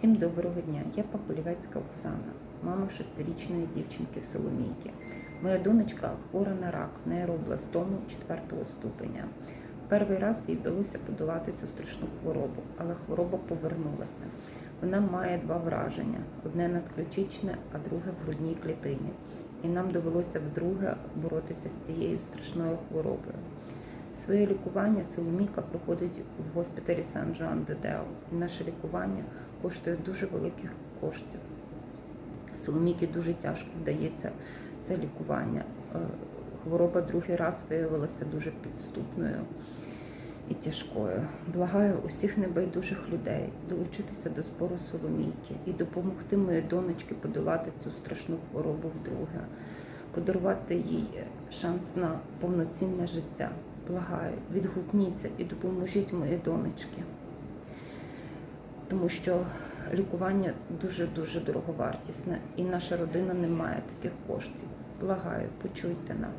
Всім доброго дня. Я Пахулівецька Оксана, мама шестирічної дівчинки Соломійки. Моя донечка хвора на рак, нейробластому 4 ступеня. Перший раз їй вдалося подолати цю страшну хворобу, але хвороба повернулася. Вона має два враження: одне надключичне, а друге в грудній клітині. І нам довелося вдруге боротися з цією страшною хворобою. Своє лікування Соломійка проходить в госпіталі сан жан де део наше лікування коштує дуже великих коштів. Соломійки дуже тяжко вдається це лікування. Е, Хвороба другий раз виявилася дуже підступною і тяжкою. Благаю усіх небайдужих людей долучитися до збору Соломійки і допомогти моїй донечці подолати цю страшну хворобу вдруге, подарувати їй шанс на повноцінне життя. Благаю, відгукніться і допоможіть моїй донечці тому що лікування дуже-дуже дороговартісне, і наша родина не має таких коштів. Благаю, почуйте нас.